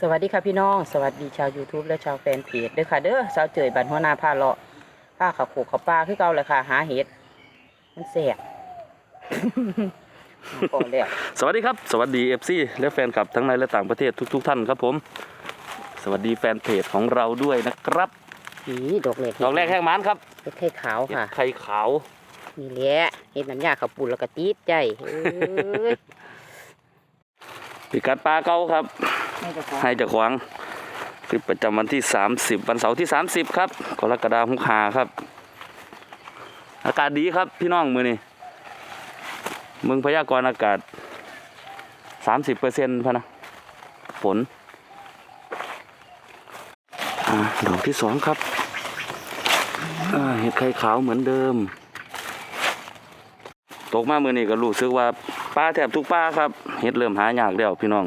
สวัสดีค่ะพี่น้อง สวัสดีชาว YouTube และชาวแฟนเพจเด้อค่ะ เด้อสาวเจยบันหัวหน้าพาเลาะผ้าเขาโขกเขาปลาคือเก่าเลยค่ะ หาเห็ดมันแสบพอแล้วสวัสดีครับ สวัสดี FC และแฟนคลับทั้งในและต่างประเทศทุก ๆ ท่านครับผม สวัสดีแฟนเพจของเราด้วยนะครับนี่ดอกเล็กดอกแรกแห้งมันครับเห็ดไข่ขาวเห็ดค่ะไข่ขาวนี่แหละเห็ดน้ำยาขับปุ่นแล้วก็ตีดใจเอ้ยพิกัดปลาเก่าครับ ให้จะขวางคลิปประจำวันที่ 30 วันเสาร์ที่ 30 ครับกรกฎาคมหาครับ อากาศดีครับพี่น้องมือนี่มืองพยากรณ์อากาศ 30เปอร์เซ็นต์พะนะ ฝนอดอกที่สองครับเห็ดไข่ขาวเหมือนเดิม ตกมามือนี่ก็รู้สึกว่าปลาแทบทุกปลาครับ เห็ดเริ่มหายากแล้วพี่น้อง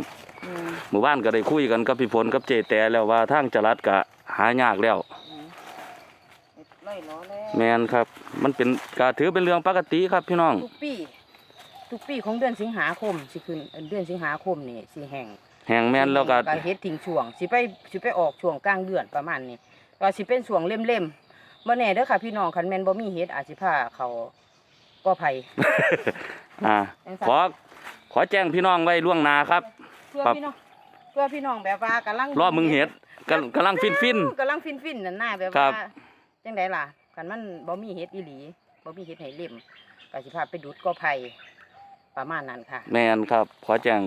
มหมู่บ้านก็ได้คุยกันกับพี่พลกับเจแต่แล้วว่าทางจรัดก็หายากแล้วเห็ดไล่ล้อแล้วแมนครับ มันเป็นก็ถือเป็นเรื่องปกติครับพี่น้อง ทุกปีทุกปีของเดือนสิงหาคมสิขึ้นเดือนสิงหาคมนี่สิแห่งแห่งแมนแล้วก็เฮ็ดทิ้งช่วงสิไปสิไปออกช่วงกลางเดือนประมาณนี้ก็สิเป็นช่วงเล่มๆบ่แน่เด้อค่ะ พี่น้องคันแม่นบ่มีเฮ็ดอาจสิพาเขาก็ไผอ่าขอขอแจ้งพี่น้องไว้ล่วงหน้าครับเพื่อครับพี่น้อง เพื่อพี่น้องแบบว่ากำลังรอมึงเห็ดกำกำลังฟินฟิน กำลังฟินฟินๆนั่นน่ะแบบครัว่าบ จังไดล่ะคันมันบ่มีเฮ็ดอีหลีบ่มีเฮ็ดให้เล่มก็สิพาไปดูดก็ไผประมาณนั้นค่ะแมนครับ ขอแจ้ง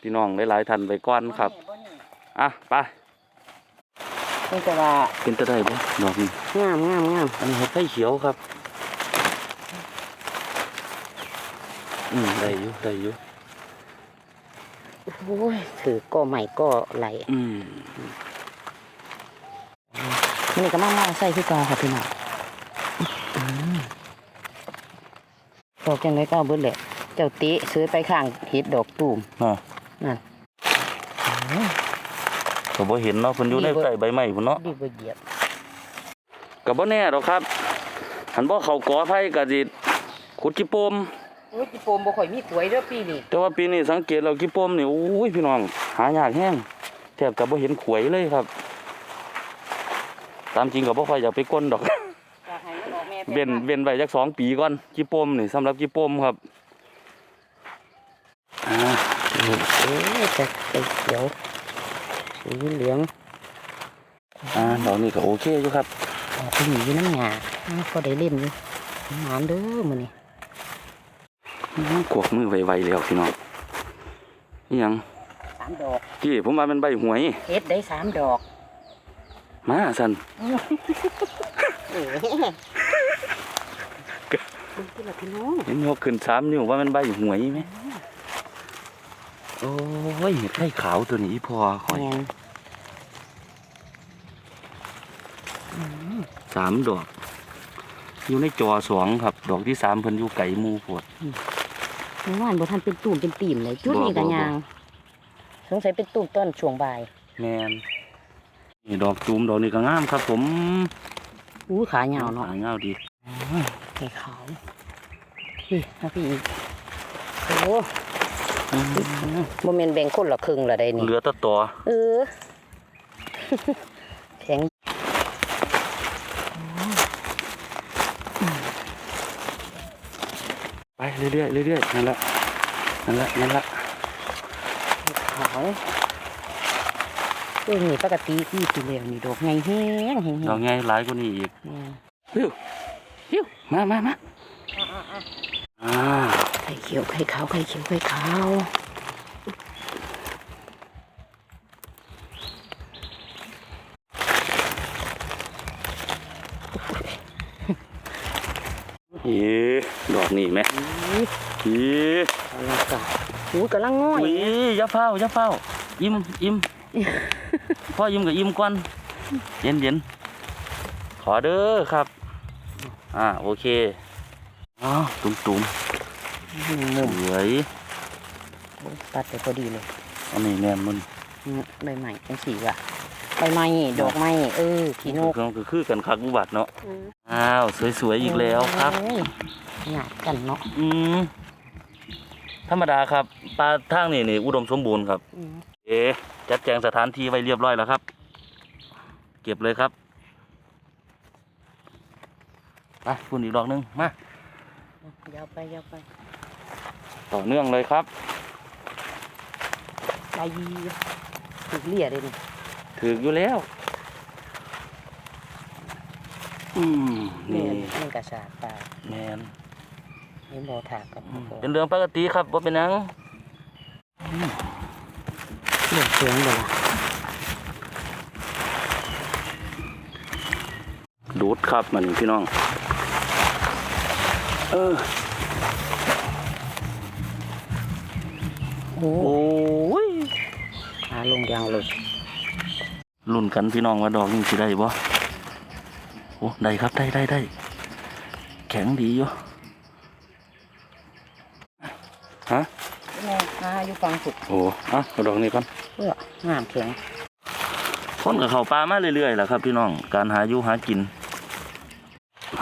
พี่น้องหลายๆท่านไว้ก่อนครับ บ่นี่อะไปเพิ่นก็ว่าเป็นตะได้บ่ดอกนี้งามงามงามอันนี้เห็ดไข่เขียวครับ อืมได้อยู่ได้อยู่โอ้ยถือก็ใหม่ก็ไหลอืมนี่ก็มามาใส่คือเก่าค่ะพี่น้องอืมดอกจังไรก็เอาเบิดแหละเจ้าติซื้อไปข้างเห็ดดอกตูมอะนั่นก็บ่เห็นเนาะเพิ่นอยู่ในนี่เบิ่งใต้ใบไม้พุ่นเนาะดีบ่เหยียบก็บ่แน่หรอกครับหันบ่เข้ากอไผก็สิขุดจิโปมโอ้ยจิโปมบ่ค่อยมีขวยเด้อปีนี้แต่ว่าปีนี้สังเกตแล้วจิโปมนี่โอ้ยพี่น้อง หายากแฮงแทบจะบ่เห็นขวยเลยครับ ตามจริงก็บ่ค่อยอยากไปก้นดอกอยากให้มันออกแม่เว้นเว้นไว้จักสองปีก่อนจิโปมนี่สำหรับจิโปมครับอ่าเอ้ยจะไปเขียวสีเหลืองอ่าดอกนี้ก็โอเคอยู่ครับ ออกไปหนีอยู่น้ำหยาอ้าวก็ได้เล่นอยู่หมานเด้อมื้อนี้อื้อ กวกมือไวๆแล้วพี่น้องนี่หยังสามดอกพี่ผมว่ามันใบหวยเฮ็ดได้สามดอก มาสั่นเอ๋คุณพี่ละพี่น้องเห็นยกขึ้นสามนิ้วว่ามันใบหวยไหมโอ้ยไข่ขาวตัวนี้อีพอคอยแม่นสามดอก อยู่ในจอสองครับ ดอกที่สามเพิ่นอยู่ไก่มูปวด เมื่อวานบ่ทันเป็นตุ่มเป็นตีมเลยจุดบ่นี้ก็บ่ยางสงสัยเป็นตุ่มต้นช่วงบ่ายแมนนี่ดอกจูมดอกนี้ก็งามครับผมอู้ขาเหยาวเนาะหเงาวดีไข่ขาวนี่นะพี่อีกโอ้บ่แม่นแบ่งคนละครึ่งละได้นี่เหลือแตะต่อเออ แข็ง ไปเรื่อยๆเรื่อยๆนั่นละนั่นละนั่นละขาวเอ้ยนี่ปกติที่สิแล้วนี่ดอกใหญ่แฮงแฮงดอกไงหลายกว่านี้อีกอืมฮิวฮิวมามามาอ่าไข่เขียวไข่ขาวไข่เขียวไข่ขาวเอ๊ะดอก นี่ไหมอุ้ยเอ๊ะเอาละจ้ะอู้กำลังง่อยอุ้ยอย่าเฝ้าอย่าเฝ้าอิ่มอิ่มพ่ออิ่มกับอิ่มก่อนเย็นเย็นขอเด้อครับ อ่าโอเคอ้าวตุ้มตุ้มมุมสวยตัดไปพอดีเลยอันนี้แนมมันอืมใบใหม่เป็นสีว่ะใบไม้ดอกไม้เออขี้นกก็ก็คือกันคักอุบัติเนาะอ้าวสวยๆอีกแล้วครับโอ้ย หนากันเนาะอืมธรรมดาครับปลาทางนี่นี่อุดมสมบูรณ์ครับ อืมโอเคเอะจัดแจงสถานที่ไว้เรียบร้อยแล้วครับ เก็บเลยครับไปพุ่นอีกดอกหนึงมา ยาวไปยาวไปต่อเนื่องเลยครับ ใจถึกเลี่ยเลยนี่ถืออยู่แล้ว อืม นี่นี่มันกระสาบปลาแมน นี่โมถากกับอืมโมเป็นเรื่องปกติครับว่าเป็นหยังเรื่องเสียงบ่ล่ะดูดครับมันพี่น้อง เออ โอ้โอ้ยหาลงยางเลยรุ่นกันพี่น้องว่าดอกนี่สิได้บ่โอ้ได้ครับได้ได้ได้แข็งดีอยู่ฮะ แม่หาอยู่ฟังสุกโอ้อะเอาดอกนี้ก่อนเพื่องามแข็งคนกับเขาปลามาเรื่อยๆแหละครับพี่น้องการหาอยู่หากิน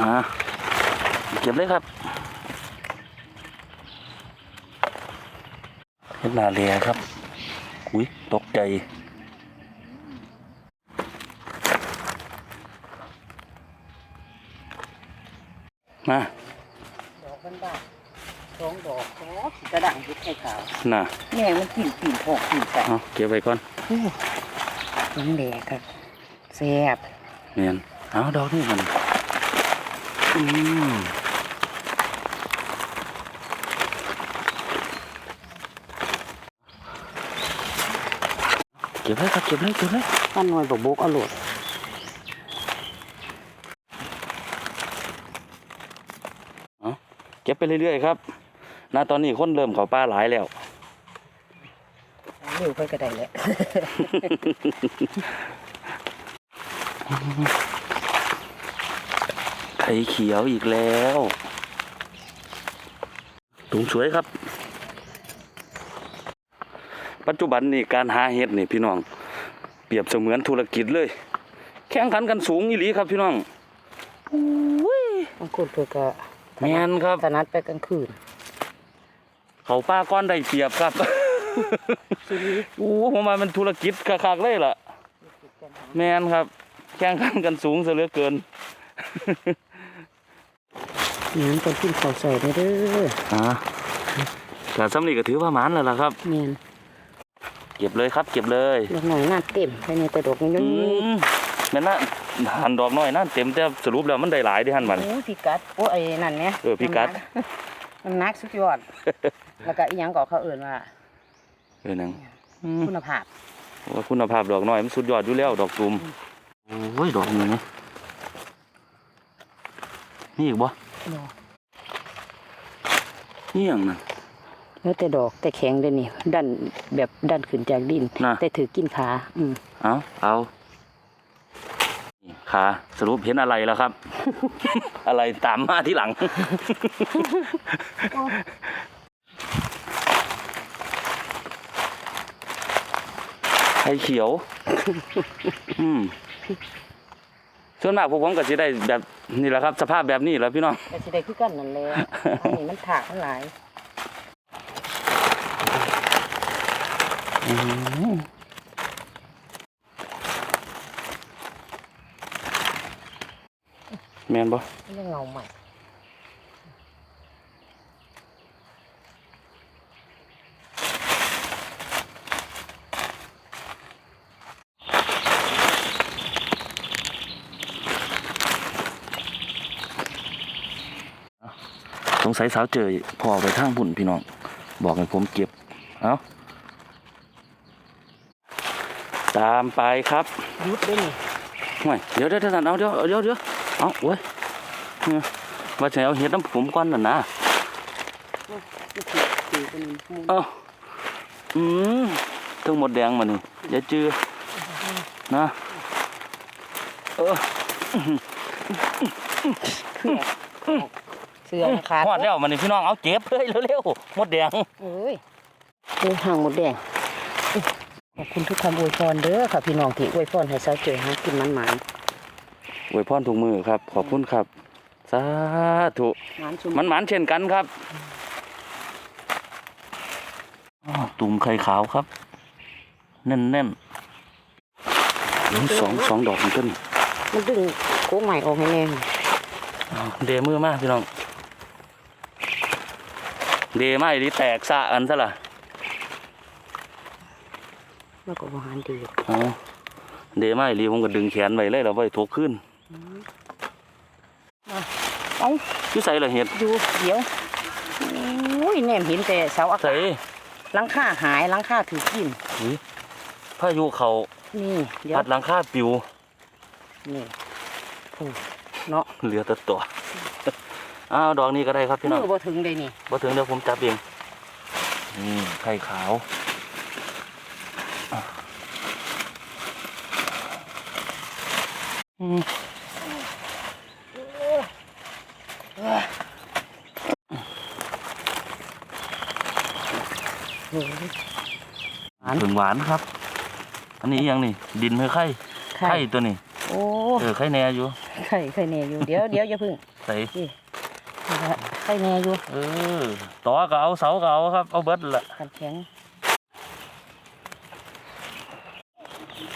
หาเก็บเลยครับเห็ดนาเลียครับอุ้ยตกใจมาดอกบ้านๆ สองดอกสองกระดังเฮ็ดไข่ขาวน่ะแม่มันกินปีนพอกปีนใส่เอาเก็บไว้ก่อนโอ้ยังแดกครับแซ่บเนียนเอาดอกนี่มันอืมเก็บเลยครับเก็บเลยเก็บเลยมันหน่วยบกบกเอาโหลดเก็บไปเรื่อยๆครับ ณตอนนี้คนเริ่มเขาป้าหลายแล้วเร็วไปก็ได้แหละไข่เขียวอีกแล้วถุงสวยครับ ปัจจุบันนี่การหาเห็ดนี่พี่น้อง เปรียบเสมือนธุรกิจเลย แข่งขันกันสูงอีหลีครับพี่น้องอุ้ยบางคนเพิ่นก็แมนครับถนัดไปกลางคืน เขาป้าก้อนได้เปรียบครับโอ้ผมว่ามันธุรกิจคักๆเลยล่ะ แมนครับ แข่งขันกันสูงซะเหลือเกินงานคนกินข้าวซอยได้เด้ออ่าแต่สำนีก็ถือว่าหมานแล้วล่ะครับแม่นเก็บเลยครับ เก็บเลยดอกหน่อยงานเต็มภายในแต่ดอกยังอืมแม่นนะหันดอกน้อยนั่นเต็มแต่สรุปแล้วมันได้หลายเดิหันมันโอ้พิกัดโอ้ไอ้นั่นเนี่ยเออพิกัด น้ำหนักสุดยอด แล้วก็อีหยังก็เขาเอื่นว่าเออนังอืมคุณภาพว่าคุณภาพดอกน้อยมันสุดยอดอยู่แล้วดอกตูมโอ้ยดอกนี้นะนี่อีกบ่นี่อย่างนั้นแล้วแต่ดอกแต่แข็งเลยนี่ดันแบบดันขึ้นจากดิน น่ะ แต่ถือกินขา อืม เอาเอานี่ ขาสรุปเห็นอะไรแล้วครับ อะไรตามมาที่หลัง ไข่เขียว อืมส่วนมากพวกผมก็จะได้แบบนี่แหละครับ สภาพแบบนี้แหล้วพี่น้องแต่สิได้คือกันนั่นแหละอันนี้มันถากมันหลาย แมนบ่มันยังเงาใหม่สงสัยสาวเจอพอไปทางบุญพี่น้อง บอกให้ผมเก็บ เอาตามไปครับยุดด้วยนี่ห่วยเดี๋ยวเดี๋ยวเดี๋ยวเอาเดี๋ยวเดี๋ยวเดี๋ยว เอาโอ้ยเนี่ยว่าจะเอาเห็ดน้ำผมก่อนน่ะนะมันถือถือเป็นมูลเอาอืมทั้งหมดแดงมานี่อย่าจือนะเออเสือขาดหอดแล้วมันนี่พี่น้องเอาเก็บเลยเร็วๆหมดแดงเอ้ยเอ้ยห่างหมดแดงขอบคุณทุกคำอวยพรเด้อค่ะพี่น้องที่อวยพรให้สาวเจอหากินมันหมาน อวยพรถุงมือครับ ขอบคุณครับ สาธุหมานชุมมันหมานเช่นกันครับอ้อตุ่มไข่ขาวครับ แน่นแน่นๆอืมสองสองดอกมันต้นมันดึงโค้งใหม่ออกให้แน่อ้าวเดมือมากพี่น้อง เดมาอีหลีแตกซะอันซะล่ะแล้วก็บ่หันดีอ๋อเดมาอีหลีผมก็ดึงแขนไว้เลยแล้วไว้ทกขึ้น เอ้าอยู่ใส่ละเห็ดอยู่เดี๋ยวโอ้ยแนมเห็นแต่เสาอากาใส่ศหลังคาหายหลังคาถือกินอุ๊ยพายุเขานี่เดี๋ยวพัดหลังคาปิวนี่โอ้เนาะเหลือแต่ตัวอ้าวดอกนี้ก็ได้ครับพี่น้มืองอบ่ถึงเลยนี่บ่ถึงเดี๋ยวผมจับเองนี่ไข่ขาวอืม โอ้ยหวาน ถึงหวานครับ อันนี้อีหยังนี่ ดินเพื่อไข่ไข่ไข่ตัวนี้โอ้เออไข่แหน่อยู่ไข่ไข่แน่อยู่เดี๋ยวเดี๋ยวอย่าพึ่งใส่นี่ไข่แน่อยู่เออต่อก็เอาเสาก็เอาครับ เอาเบิดละขันแข็ง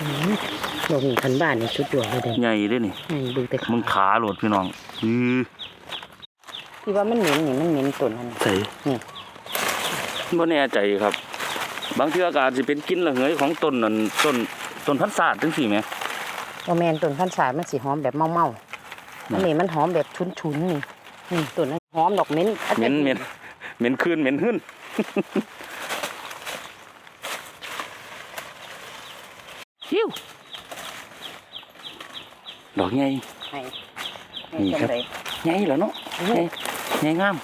อืมดอกนี้ขันบ้านนี่ชุดดวงเลยเด้ใหญ่เด้นี่นี่ดูแต่มึงขาโหลดพี่น้องอือที่ว่ามันเหม็นนี่มันเหม็นต้นนั่นใส่นี่บ่แน่ใจครับ บางเทื่อก็อาจสิเป็นกลินระเหยของต้นนั่นต้นต้นพันธุ์ศาสตร์จังซี่แหม ว่าแมนต้นพันธุ์สายมันสีหอมแบบเมาๆอันนี้มันหอมแบบชุนๆนี่นี่ต้นนั้นหอมดอกเหม็นอัเหม็นเหม็นเหม็นคืนเหม็นหึ่นฮิวดอกใหญ่ ให้นี่ครับให้ใหญ่แล้วเนาะจังใหได๋ญ่ใหญ่งาม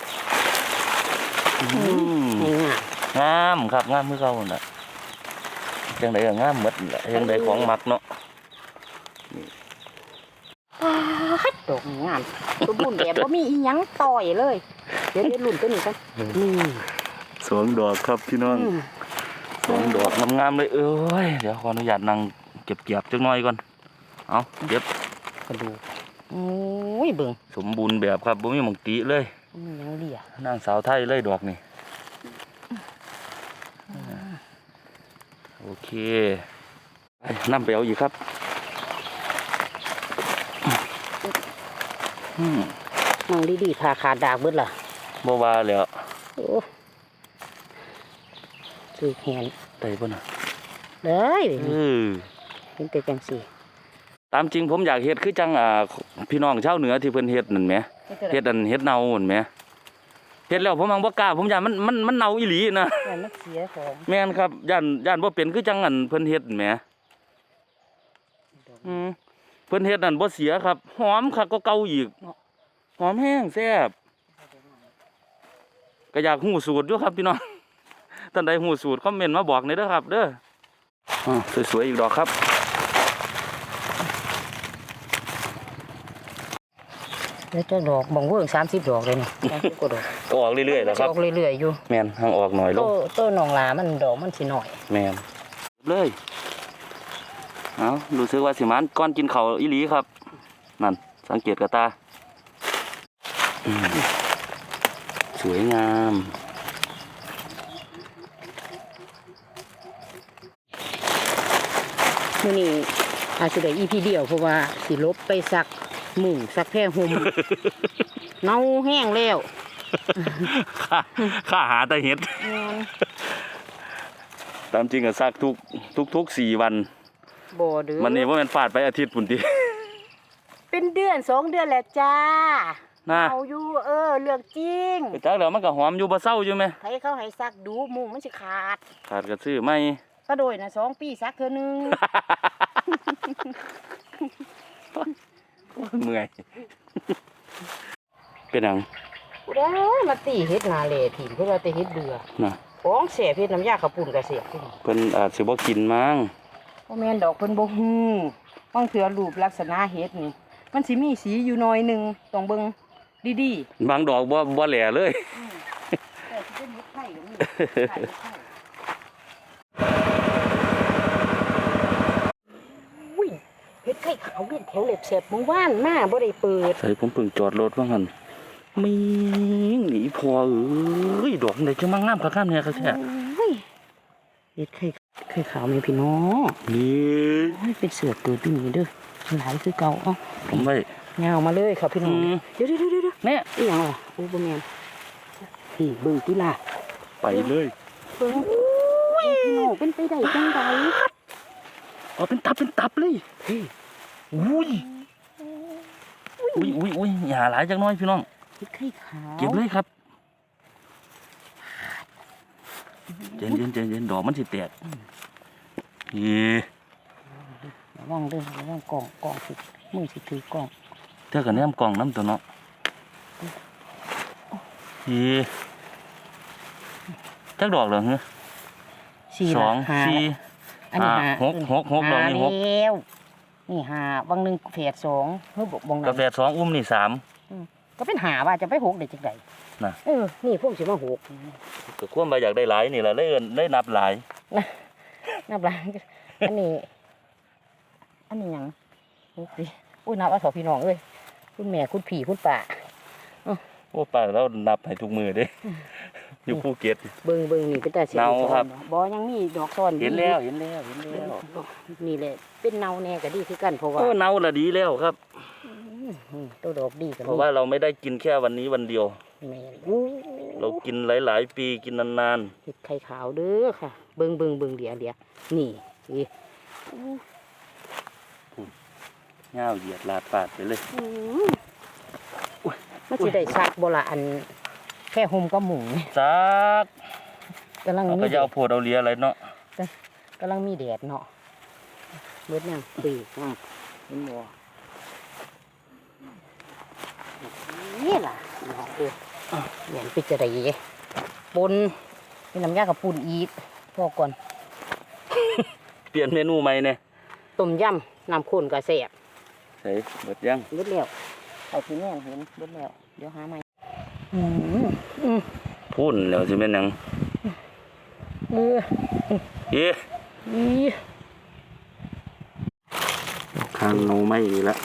อืม นี่ง่ะ งามครับงามคือเก่าน่ะจังไดก็งามหมดแหละจังไดของมักเนาะฮัดดอกงามสมบูรณ์แบบบ่มีอีหยังต่อยเลย เดี๋ยวเดี๋ยวลุ่นตัวนี้กันนี่สองดอกครับพี่น้องอืมสองดอกงามๆเลยเอ้ยเดี๋ยวขออนุญาตนั่งเก็บเกียบจักหน่อยก่อนเอาเก็บกระดูกโอ้ยเบิ่งสมบูรณ์แบบครับบ่มีหมองติเลยมันยังเหลียนางสาวไทยเลยดอกนี่ โอเคไปนำไปเอาอีกครับอืมมังดีๆพาขาดดากเบิดล่ะบ่ว่าแล้วโอ้คือแหนได้บ่น่ะเลยเออเป็นแต่จังซี่ตามจริงผมอยากเฮ็ดคือจังอ่าพี่น้องชาวเหนือที่เพิ่นเฮ็ดนั่นแหมเฮ็ดอันเฮ็ดเน่านั่นแหม เฮ็ดแล้วผมมังบ่กล้าผมย่านมันมันมันเน่าอีหลีนะแต่มันเสียของแม่นครับย่านย่านบ่เป็นคือจังอันเพิ่นเฮ็ดนั่นแหมอืมเพิ่นเฮ็ดนั่นบ่เสียครับ หอมคักก็เก่าอีกหอมแห้งแซ่บก็อยากฮู้สูตรอยู่ครับพี่น้องท่านใดฮู้สูตรคอมเมนต์มาบอกหน่อยเด้อครับ เด้ออ่าสวยๆอีกดอกครับ แล้วจะดอกบองเวิ้ง30ดอกเลยนี่30กว่าดอกก็ออกเรื่อยๆแล้วครับออกเรื่อยๆอยู่แม่นทางออกหน่อยลโตงโตหนองหลามันดอกมันสิหน่อย แม่นเลยเอารู้สึกว่าสิมันก่อนกินข้าวอีหลีครับ นั่น สังเกตกระตาอืมสวยงามมื้อนี้อาจสิได้ EP เดียวเพราะว่าสิลบไปซัก มุ้งซักแพร่ห่มเน่าแห้งแล้วข้าข้าหาแต่เห็ดแม่นตามจริงก็ซักทุกทุกทุกสี่วันบ่เด้อมันนี่ว่ามันฟาดไปอาทิตย์ปุ่นทีเป็นเดือนสองเดือนแล้วจ้าน่าเอาอยู่เออเรื่องจริงไปจักแล้วมันก็หอมอยู่บ่เศร้าอยู่ไหมให้เขาให้ซักดูมุ้งมันสิขาด ขาดกระซื้อไม่ก็โดยนะสองปีซักเธอนึง เมื่อย เป็นหยังได้มาตีเฮ็ดนาเลถิ่มเพื่อว่าแต่เฮ็ดเดือน่ะของเสียเฮ็ดน้ำยาข้าวปุ้นก็เสียขึ้นเพิ่นอาจสิบ่กินมั้งบ่แม่นดอกเพิ่นบ่ฮู้บางเทื่อรูปลักษณะเฮ็ดนี่ มันสิมีสีอยู่หน่อยหนึงต้องเบิ่งดีบางดอกบ่บ่แหล่เลยๆแต่สิเป็นเฮ็ดไข่ก็มีไข่เฮ็ดไข่อุ้ย เฮ็ดไข่ขาวเวียนแถวเล็บแสบเมื่อวานมาบ่ได้เปิด ใส่ผมเพิ่งจอดรถว่างั้นมีหนีพอเอ้ยดอกไหนจะมางามกะข้ามเนี่ยครับแท้โอ้ยเฮ็ดไข่ไข่ข่ขาวไหมพี่น้องนี่โอ้ยเป็นเสือตัวตัวนี้เด้อหลายคือเก่าเอ้าผมไม่เงามาเลยครับพี่น้องอืมเดี๋ยวเดี๋ยวเดี๋ยวเดี๋ยวเนี่ยอีหยังล่ะโอ้บ่แม่นพี่เบิ่งติล่ะไปเลยเบิ่งพี่น้องเป็นไปได้จังไดเอาเป็นตับเป็นตับเลยพี่ อุ้ยอุ้ยอุ้ยอุ้ยอย่าหลายจังน้อยพี่น้องเฮ็ดไข่ขาวเก็บเลยครับเย็นเย็นเย็นเย็นดอกมันสิแตกนี่ระวังเด้อระวังกล่องกล่องสิมือสิถือกล่องเท่ากับแนมกล่องน้ำตัวเนาะนี่จักดอกเหรอเฮ้ยสี่สองห้าสี่อันนี้ห้าห้าหกหกหกดอกนี่หกแล้ว นี่ห้าบางหนึงเฟสสองเฮ้ยบอกบงนั้กานแฟสองอุ้มนี่สาม ก็เป็นหาว่าจะไปหกได้จังไดน่ะ เออนี่พวกสิมาหกก็ควรมาอยากได้หลายนี่แหละเลยเอิ้นเลยนับหลายนับหลังอันนี้ อันนี้หยังหกดิอุ้ยนับเอาสองพี่น้องเอ้ยคุณแม่คุณพี่คุณป้า โอ้ป้าเรานับให้ทุกมือเด้ อยู่ภูเก็ต เบิ่งเบิ่งนี่เป็นแต่เสียเนาครับ บ่ยังมีดอกซ้อนเห็นแล้วเห็นแล้วเห็นแล้วนี่แหละเป็นเนาแน่ก็ดีคือกันเพราะว่าโอ้เนาละดีแล้วครับอืมตัวดอกดีกันเพราะว่าเราไม่ได้กินแค่วันนี้วันเดียวแม่นอู้เรากินหลาย ๆ ปีกินนานเห็ดไข่ขาวเด้อค่ะ เบิ่งเบิ่งเบิ่งเดียวเดียวนี่นี่ๆง่าวเหยียดลาดปาดไปเลยอื มมันสิได้ซักบ่ละอันแค่ห่มก็หมุงซักกำลังเรามีก็แดจะเอาดโพดเอาเลียอะไรเนาะกำลังมีแดดเนาะเบิดยังปีกอะเห็นบ่นี่ล่ะน้องเอ้ยเหมือนปิจะได้ปนมีน้ำยากับปุ่นอีกพอก่อน เปลี่ยนเมนูใหม่เนี่ยต้มยำน้ำข้นกระแสบใส่เบิดยังเบิดแล้ว เอาที่แม่เห็นเบิดแล้วเดี๋ยวหาใหม่อืมอืมพุ่นแล้วสิแม่นหยังเออเอ๊ะอีข้างเงาไม่นี่ละ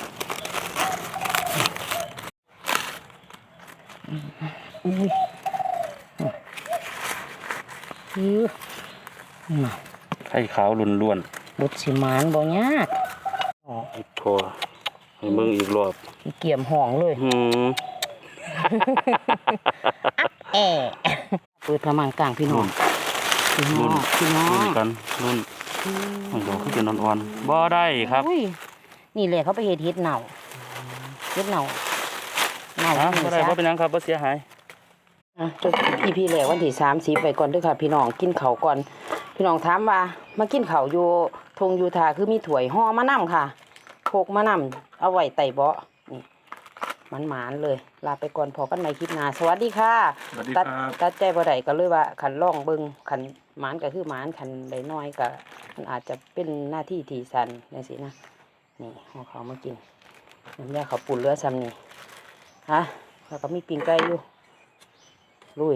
อุ้ยอีน่ะไข่ขาวล้วนบุตรสิมานบ่ยากอ๋อๆอีกทอให้ เบิ่งอีกรอบอีเกี่ยมห่องเลยหืมแอะเปิดพมังกลางพี่น้องพี่น้รุ่อนงพี่น้อรุ่นงกันรุ่นมันดอกคือจะนอ่อนๆบ่ได้ครับอุ้ยนี่แหละเขาไปเฮ็ดเฮ็ดเน่าเฮ็ดเน่าเน่าฮะที่บ่นี่ได้ซะบ่เป็นหยังครับบ่เสียหายอะจบอีพีแรกวันที่สามสิบไปก่อนเด้วยค่ะ พี่น้องกินเขาวก่อน พี่น้องถามว่ามากินเขาวอยู่ทงยูทาคือมีถ้วยห่อมะนำค่ะ โคกมะนำเอาไว้ไต่เบาะนี่มันหมานๆเลย ลาไปก่อนพอกันในคลิปหน้าสวัสดีค่ะสวัสดีตัดครับ ตัดใจบ่ได้ก็เลยว่าขันล่องเบิงขันหมานก็คือหมานขันได้น้อยก็มันอาจจะเป็นหน้าที่ที่สันนี่สินะนี่ห่อเขาวมากินน้ำยาเขาวปุ่นเรือซ้ำนี่ฮะแล้วก็มีปิ้งไก่อยู่ลุย